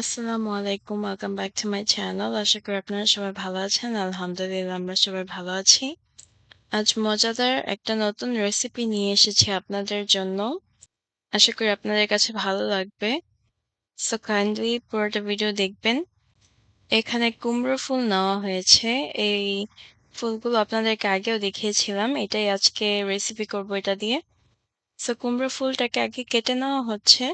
আসসালামু আলাইকুম। Welcome back to my channel. আশা করি আপনারা সবাই ভালো আছেন। আলহামদুলিল্লাহ, আমরা সবাই ভালো আছি। আজ মজাদার একটা নতুন রেসিপি নিয়ে এসেছি আপনাদের জন্য। আশা করি আপনাদের কাছে ভালো লাগবে। সো কাইন্ডলি পুরোটা ভিডিও দেখবেন। এখানে কুমড়ো ফুল নেওয়া হয়েছে। এই ফুলগুলো আপনাদেরকে আগেও দেখিয়েছিলাম। এটাই আজকে রেসিপি করব এটা দিয়ে। সো কুমড়ো ফুলটাকে আগে কেটে নেওয়া হচ্ছে।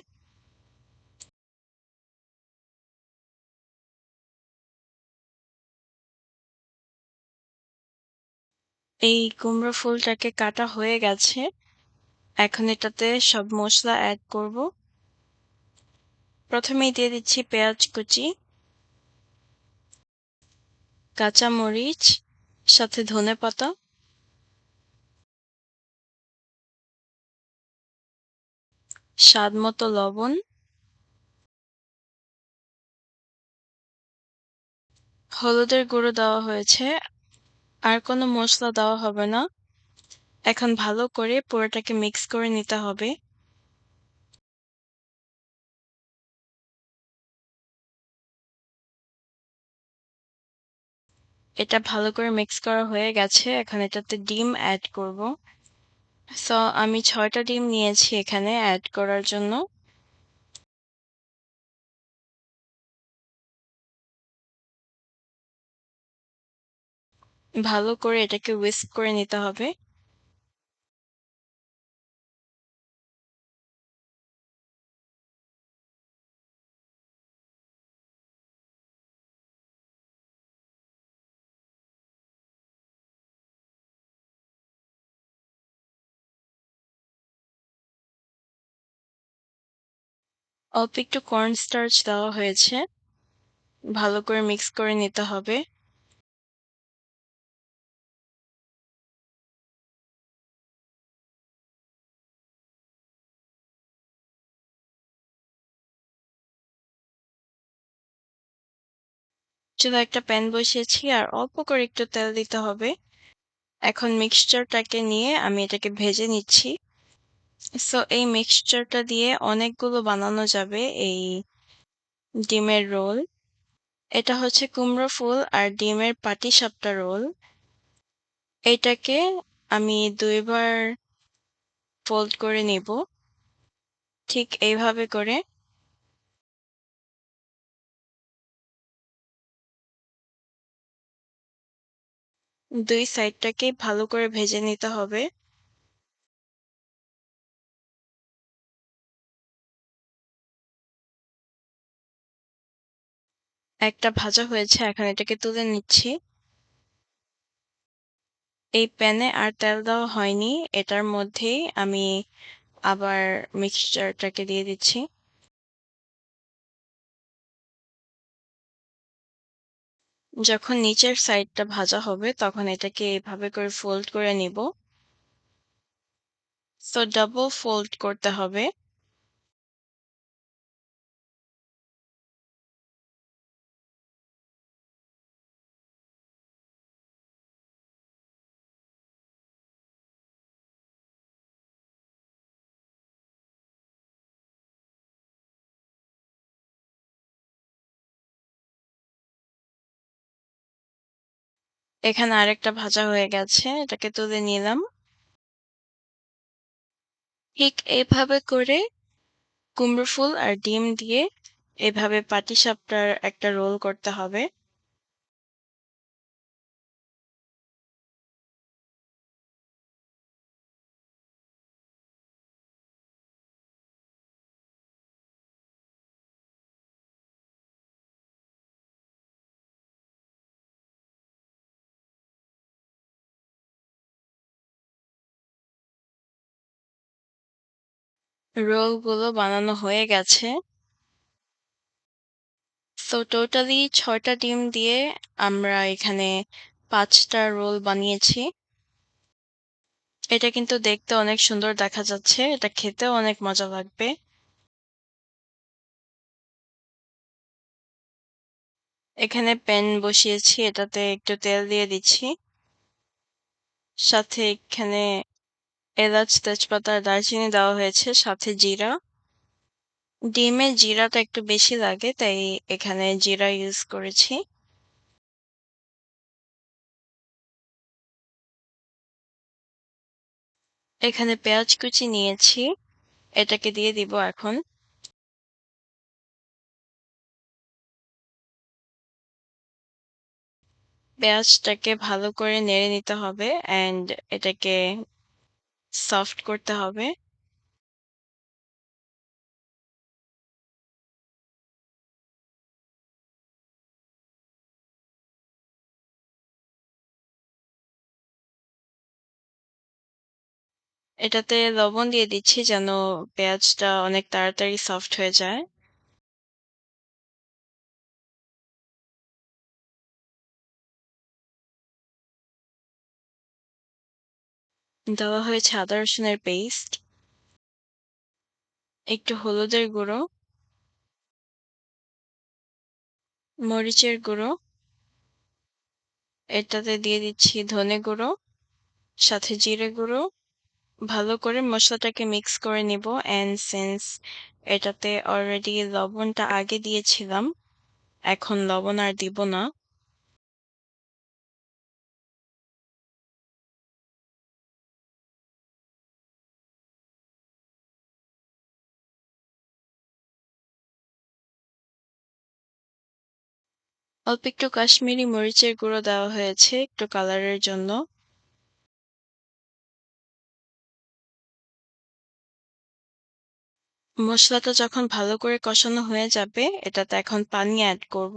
এই কুমড়ো ফুলটাকে কাটা হয়ে গেছে। এখন এটাতে সব মশলা অ্যাড করব। প্রথমেই দিয়ে দিচ্ছি পেঁয়াজ কুচি, কাঁচা মরিচ, সাথে ধনে পাতা, স্বাদ মতো লবণ, হলুদের গুঁড়ো দেওয়া হয়েছে আর কোনো মশলা দেওয়া হবে না। এখন ভালো করে পুরোটাকে মিক্স করে নিতে হবে। এটা ভালো করে মিক্স করা হয়ে গেছে। এখন এটাতে ডিম অ্যাড করব। সো আমি ছয়টা ডিম নিয়েছি এখানে অ্যাড করার জন্য। ভালো করে এটাকে উইস্ক করে নিতে হবে। অল্প একটু কর্নস্টার্চ দেওয়া হয়েছে। ভালো করে মিক্স করে নিতে হবে। চলো একটা প্যান বসিয়েছি আর অল্প করে একটু তেল দিতে হবে। এখন মিক্সচারটাকে নিয়ে আমি এটাকে ভেজে নিচ্ছি। সো এই মিক্সচারটা দিয়ে অনেকগুলো বানানো যাবে এই ডিমের রোল। এটা হচ্ছে কুমড়ো ফুল আর ডিমের পাটিসাপটা রোল। এটাকে আমি দুইবার ফোল্ড করে নিব। ঠিক এইভাবে করে দুই সাইডটাকে ভালো করে ভেজে নিতে হবে। একটা ভাজা হয়েছে, এখন এটাকে তুলে নিচ্ছি। এই প্যানে আর তেল দেওয়া হয়নি, এটার মধ্যেই আমি আবার মিক্সচারটাকে দিয়ে দিচ্ছি। যখন নিচের সাইডটা ভাজা হবে, তখন এটাকে এভাবে করে ফোল্ড করে নিব। সো ডাবল ফোল্ড করতে হবে। এখানে আরেকটা ভাজা হয়ে গেছে, এটাকে তুলে নিলাম। ঠিক এইভাবে করে কুমড়ো ফুল আর ডিম দিয়ে এভাবে পাটিসাপটার একটা রোল করতে হবে। রোলগুলো বানানো হয়ে গেছে। তো টোটালি ছয়টা ডিম দিয়ে আমরা এখানে পাঁচটা রোল বানিয়েছি। এটা কিন্তু দেখতে অনেক সুন্দর দেখা যাচ্ছে, এটা খেতেও অনেক মজা লাগবে। এখানে প্যান বসিয়েছি, এটাতে একটু তেল দিয়ে দিচ্ছি। সাথে এখানে এলাচ, তেজপাতা, দারচিনি দেওয়া হয়েছে, সাথে জিরা ডিমে জিরাটা একটু বেশি লাগে, তাই এখানে জিরা ইউজ করেছি। এখানে পেঁয়াজ কুচি নিয়েছি। এটাকে দিয়ে দিব এখন। পেঁয়াজটাকে ভালো করে নেড়ে নিতে হবে অ্যান্ড এটাকে সফট করতে হবে। এটাতে লবণ দিয়ে দিচ্ছি যেন পেঁয়াজটা অনেক তাড়াতাড়ি সফট হয়ে যায়। দেওয়া হয়েছে আদা রসুনের পেস্ট। একটু হলুদের গুঁড়ো। মরিচের গুঁড়ো। এটাতে দিয়ে দিচ্ছি ধনে গুঁড়ো, সাথে জিরে গুঁড়ো। ভালো করে মশলাটাকে মিক্স করে নিব অ্যান্ড সেন্স এটাতে অলরেডি লবণটা আগে দিয়েছিলাম, এখন লবণ আর দিব না। অল্প একটু কাশ্মীরি মরিচের গুঁড়ো দেওয়া হয়েছে একটু কালারের জন্য। মশলাটা যখন ভালো করে কষানো হয়ে যাবে এটাতে এখন পানি অ্যাড করব।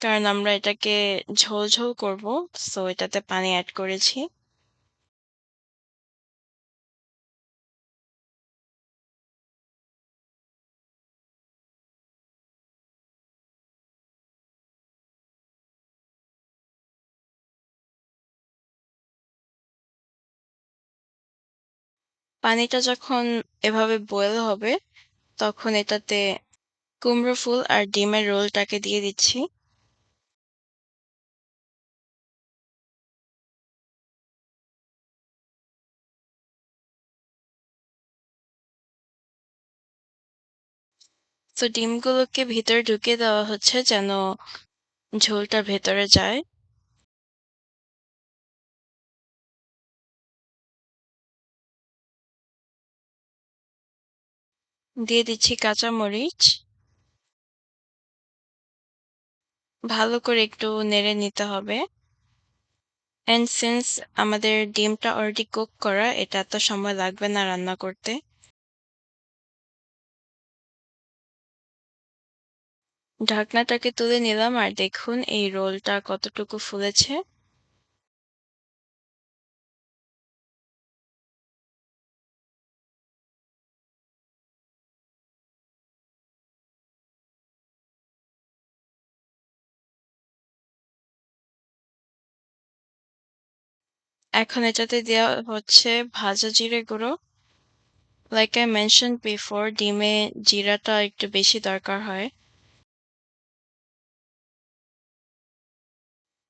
কারণ আমরা এটাকে ঝোল, ঝোল করব। সো এটাতে পানি অ্যাড করেছি। পানিটা যখন এভাবে বয়েল হবে, তখন এটাতে কুমড়ো ফুল আর ডিমের রোলটাকে দিয়ে দিচ্ছি। তো ডিমগুলোকে ভিতরে ঢুকিয়ে দেওয়া হচ্ছে যেন ঝোলটা ভেতরে যায়। দিয়ে দিচ্ছি কাঁচামরিচ। ভালো করে একটু নেড়ে নিতে হবে। অ্যান্ড সিন্স আমাদের ডিমটা অলরেডি কুক করা, এটা এত সময় লাগবে না রান্না করতে। ঢাকনাটাকে তুলে নিলাম আর দেখুন এই রোলটা কতটুকু ফুলেছে। এখন এটাতে দেওয়া হচ্ছে ভাজা জিরে গুঁড়ো। লাইক আই মেনশন বিফোর ডিমে জিরাটা একটু বেশি দরকার হয়।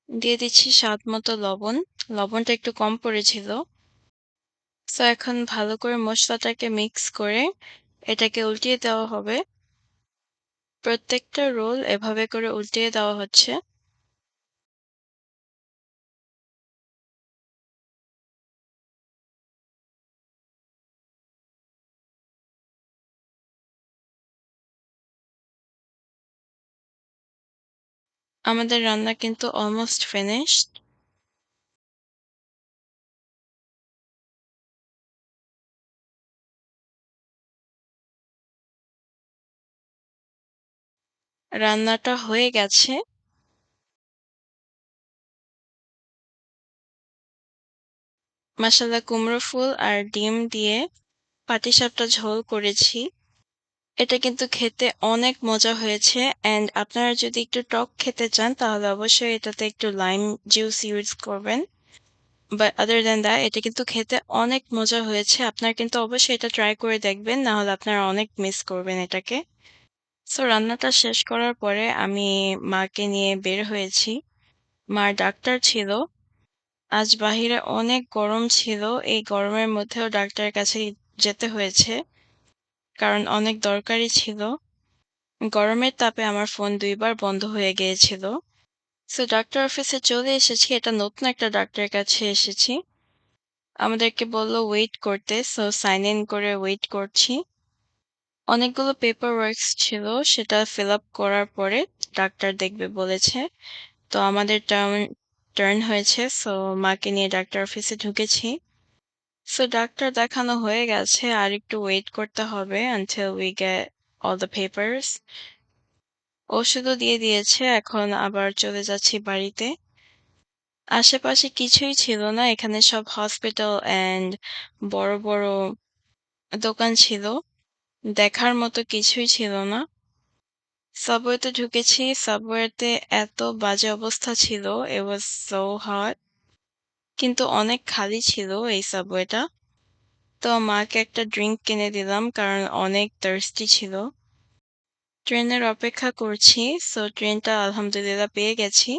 দিয়ে দিচ্ছি স্বাদ মতো লবণ। লবণটা একটু কম পড়েছিল। সো এখন ভালো করে মশলাটাকে মিক্স করে এটাকে উল্টিয়ে দেওয়া হবে। প্রত্যেকটা রোল এভাবে করে উল্টিয়ে দেওয়া হচ্ছে। আমাদের রান্না কিন্তু অলমোস্ট ফিনিশড। রান্নাটা হয়ে গেছে। মাশাআল্লাহ কুমড়ো ফুল আর ডিম দিয়ে পাটিসাপটা ঝোল করেছি। এটা কিন্তু খেতে অনেক মজা হয়েছে অ্যান্ড আপনারা যদি একটু টক খেতে চান, তাহলে অবশ্যই এটাতে একটু লাইম জুস ইউজ করবেন। বাট আদার দ্যান দ্যাট এটা কিন্তু খেতে অনেক মজা হয়েছে। আপনারা কিন্তু অবশ্যই এটা ট্রাই করে দেখবেন, নাহলে আপনারা অনেক মিস করবেন এটাকে। সো রান্নাটা শেষ করার পরে আমি মাকে নিয়ে বের হয়েছি। মার ডাক্তার ছিল। আজ বাহিরে অনেক গরম ছিল। এই গরমের মধ্যেও ডাক্তারের কাছে যেতে হয়েছে। কারণ অনেক দরকারি ছিল। গরমের তাপে আমার ফোন দুইবার বন্ধ হয়ে গিয়েছিল। সো ডাক্তার অফিসে চলে এসেছি। এটা নতুন একটা ডাক্তারের কাছে এসেছি। আমাদেরকে বলল ওয়েট করতে। সো সাইন ইন করে ওয়েট করছি। অনেকগুলো পেপার ওয়ার্কস ছিল সেটা ফিল আপ করার পরে ডাক্তার দেখবে বলেছে। তো আমাদের টার্ন টার্ন হয়েছে। সো মাকে নিয়ে ডাক্তার অফিসে ঢুকেছি। সো ডাক্তার দেখানো হয়ে গেছে। আর একটু ওয়েট করতে হবে until we get all the papers. ওষুধও দিয়ে দিয়েছে। এখন আবার চলে যাচ্ছি বাড়িতে। আশেপাশে কিছুই ছিল না। এখানে সব হসপিটাল অ্যান্ড বড়, বড় দোকান ছিল। দেখার মতো কিছুই ছিল না। সাবওয়েতে ঢুকেছি। সাবওয়েতে এত বাজে অবস্থা ছিল। It was so hot. কিন্তু অনেক খালি ছিল এই সাবওয়েটা। তো মাকে একটা ড্রিঙ্ক কিনে দিলাম কারণ অনেক থার্স্টি ছিল। ট্রেনের অপেক্ষা করছি। সো ট্রেনটা আলহামদুলিল্লাহ পেয়ে গেছি।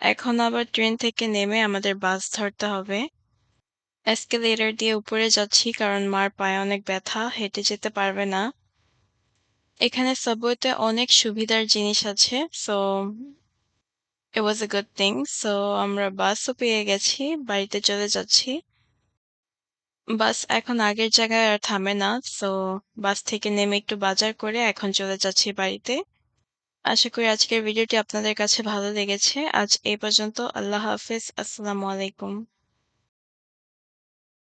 এখন আবার ট্রেন থেকে নেমে আমাদের বাস ধরতে হবে। এসকেলেটর দিয়ে উপরে যাচ্ছি কারণ মার পায়ে অনেক ব্যথা, হেঁটে যেতে পারবে না। এখানে সাবওয়েতে অনেক সুবিধার জিনিস আছে। So was a good thing. So আমরা বাসও পেয়ে গেছি। বাড়িতে চলে যাচ্ছি। বাস এখন আগের জায়গায় আর থামে না। সো বাস থেকে নেমে একটু বাজার করে এখন চলে যাচ্ছি বাড়িতে। আশা করি আজকের ভিডিওটি আপনাদের কাছে ভালো লেগেছে। আজ এই পর্যন্ত। আল্লাহ হাফিজ আসসালামু আলাইকুম।